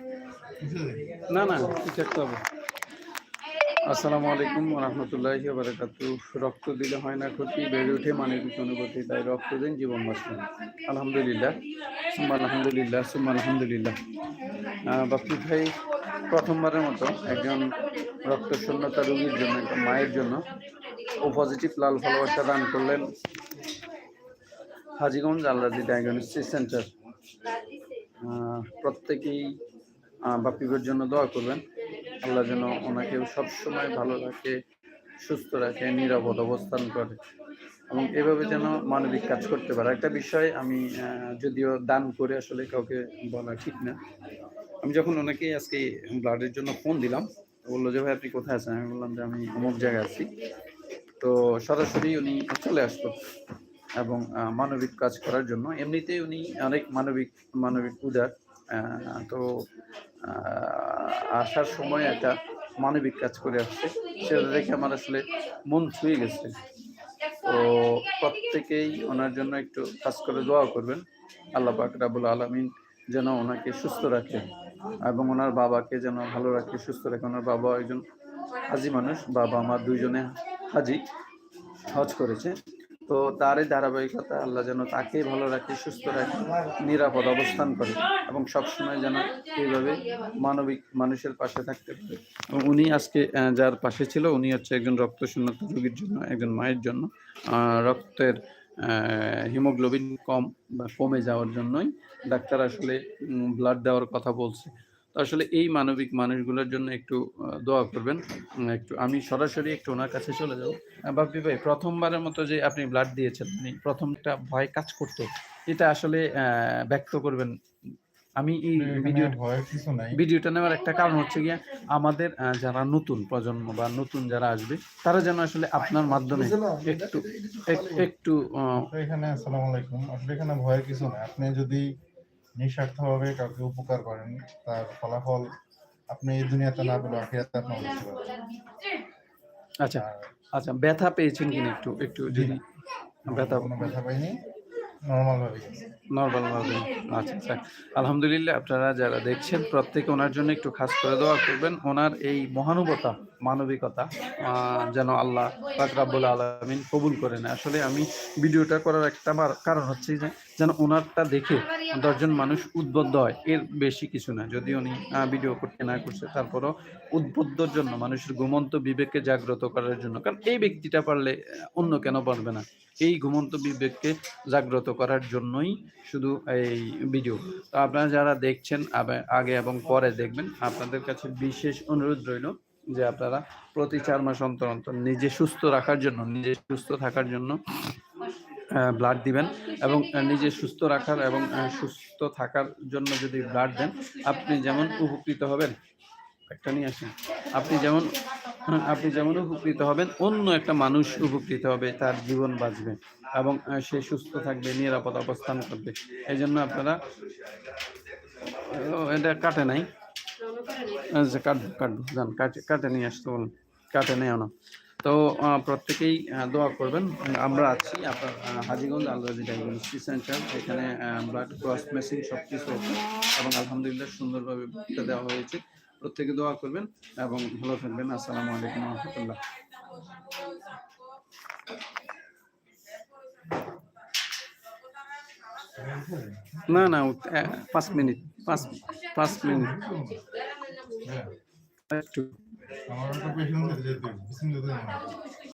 নি নি থাকতে হবে? আসসালামু আলাইকুম রহমতুল্লাহি বারাকাতু রক্ত দিলে হয় না ক্ষতি, বেড়ে ওঠে কিছু অনুভূতি তাই রক্ত দিন, জীবন বাঁচলেন আলহামদুলিল্লাহ, সুম্মা আলহামদুলিল্লাহ সুম্মা আলহামদুলিল্লাহ। বাপ্পি ভাই, প্রথমবারের মতো একজন রক্ত শূন্যতা রোগীর জন্য, একটা মায়ের জন্য ও পজিটিভ লাল ভালোবাসা দান করলেন হাজিগঞ্জ আল্লাদি ডায়াগনস্টিক সেন্টার প্রত্যেকেই আহ, বাপ্পিবের জন্য দোয়া করবেন। আল্লাহ যেন ওনাকে সবসময় ভালো রাখে সুস্থ রাখে নিরাপদ অবস্থান করে। এবং এভাবে যেন মানবিক কাজ করতে পারে। একটা বিষয় আমি যদিও দান করে আসলে কাউকে বলা ঠিক না। আমি যখন ওনাকে আজকে ব্লাডের জন্য ফোন দিলাম বলল যে ভাই আপনি কোথায় আছেন? আমি বললাম যে আমি অমুক জায়গায় আছি। তো সরাসরি উনি চলে আসলো এবং মানবিক কাজ করার জন্য। এমনিতেই উনি অনেক মানবিক মানবিক উদার। তো আসার সময় একটা মানবিক কাজ করে আসছে। সেটা দেখে আমার আসলে মন ছুঁয়ে গেছে। তো প্রত্যেকেই ওনার জন্য একটু কাজ করে দোয়া করবেন। আল্লাহ পাক রাবুল আলমিন যেন ওনাকে সুস্থ রাখে এবং ওনার বাবাকে যেন ভালো রাখে, সুস্থ রাখে। ওনার বাবা একজন হাজি মানুষ বাবা মা দুইজনে হাজি, হজ করেছে। তো তারই ধারাবাহিকতা আল্লাহ যেন তাকে ভালো রাখে, সুস্থ রাখে, নিরাপদ অবস্থান করে এবং সবসময় যেন এইভাবে মানবিক মানুষের পাশে থাকতে পারে। উনি আজকে যার পাশে ছিল, উনি হচ্ছে একজন রক্ত শূন্যতা রোগীর জন্য, একজন মায়ের জন্য রক্তের হিমোগ্লোবিন কম বা কমে যাওয়ার জন্যই ডাক্তার আসলে ব্লাড দেওয়ার কথা বলছে। আসলে এই মানবিক মানুষগুলোর জন্য একটু দোয়া করবেন। একটু আমি সরাসরি একটু ওনার কাছে চলে যাব। বাপ্পি ভাই প্রথমবারের মতো যে আপনি ব্লাড দিয়েছেন প্রথম একটা ভয় কাজ করতো এটা আসলে ব্যক্ত করবেন। আমি এই ভিডিও ভয়ের কিছু নাই। ভিডিওটা নেওয়ার একটা কারণ হচ্ছে গিয়ে আমাদের যারা নতুন প্রজন্ম বা নতুন যারা আসবে তারা যেন আসলে আপনার মাধ্যমে একটু একটু এখানে আসসালামু আলাইকুম। আসলে এখানে ভয়ের কিছু নাই। আপনি যদি নিঃস্বার্থভাবে কাউকে উপকার করেন তার ফলাফল আপনি এই দুনিয়াতে না পেলেও আখিরাতে আপনি আচ্ছা আচ্ছা ব্যথা পেয়েছেন কিনা একটু একটু যদি ব্যথা কোনো ব্যথা পাইনি নর্মাল ভাবে আচ্ছা আচ্ছা। আলহামদুলিল্লাহ আপনারা যারা দেখছেন প্রত্যেকে ওনার জন্য একটু খাস করে দোয়া করবেন। ওনার এই মহানুভতা মানবিকতা যেন আল্লাহ ফাকরাবুল আলমিন কবুল করে নেয়। আসলে আমি ভিডিওটা করার একটা কারণ হচ্ছে যে যেন ওনারটা দেখে দশজন মানুষ উদ্বুদ্ধ হয়। এর বেশি কিছু না। যদি উনি ভিডিও করতে না করছে, তারপরও উদ্বুদ্ধর জন্য মানুষের ঘুমন্ত বিবেককে জাগ্রত করার জন্য। কারণ এই ব্যক্তিটা পারলে অন্য কেন পারবে না? এই ঘুমন্ত বিবেককে জাগ্রত করার জন্যই শুধু এই ভিডিও তো আপনারা যারা দেখছেন আগে এবং পরে দেখবেন, আপনাদের কাছে বিশেষ অনুরোধ রইল যে আপনারা প্রতি চার মাস অন্তর অন্তর নিজে সুস্থ রাখার জন্য, নিজে সুস্থ থাকার জন্য ব্লাড দিবেন এবং নিজে সুস্থ রাখার এবং সুস্থ থাকার জন্য যদি ব্লাড দেন, আপনি যেমন উপকৃত হবেন, একটা নিয়ে আসেন আপনি যেমন আপনি যেমন উপকৃত হবেন, অন্য একটা মানুষ উপকৃত হবে, তার জীবন বাঁচবে এবং সে সুস্থ থাকবে, নিরাপদ অবস্থান করবে। এই জন্য আপনারা এটা কাটে নাই। আচ্ছা কাটবো কাটবো, যান, কাটে কাটে নিয়ে আসতে বলুন, কাটে নেই না। তো প্রত্যেকেই দোয়া করবেন। আমরা আছি আপনার হাজিগঞ্জ আলরাজি ডায়াগনস্টিক সেন্টার এখানে ব্লাড ক্রস মেশিন সব কিছু আছে এবং আলহামদুলিল্লাহ সুন্দরভাবে দেওয়া হয়েছে। প্রত্যেকে দোয়া করবেন এবং ভালো থাকবেন। আসসালামু আলাইকুম রহমতুল্লাহ। না না পাঁচ মিনিট পাঁচ পাঁচ মিনিট। হ্যাঁ। আমার একটা পেশেন্ট যেতে যেতে যেতে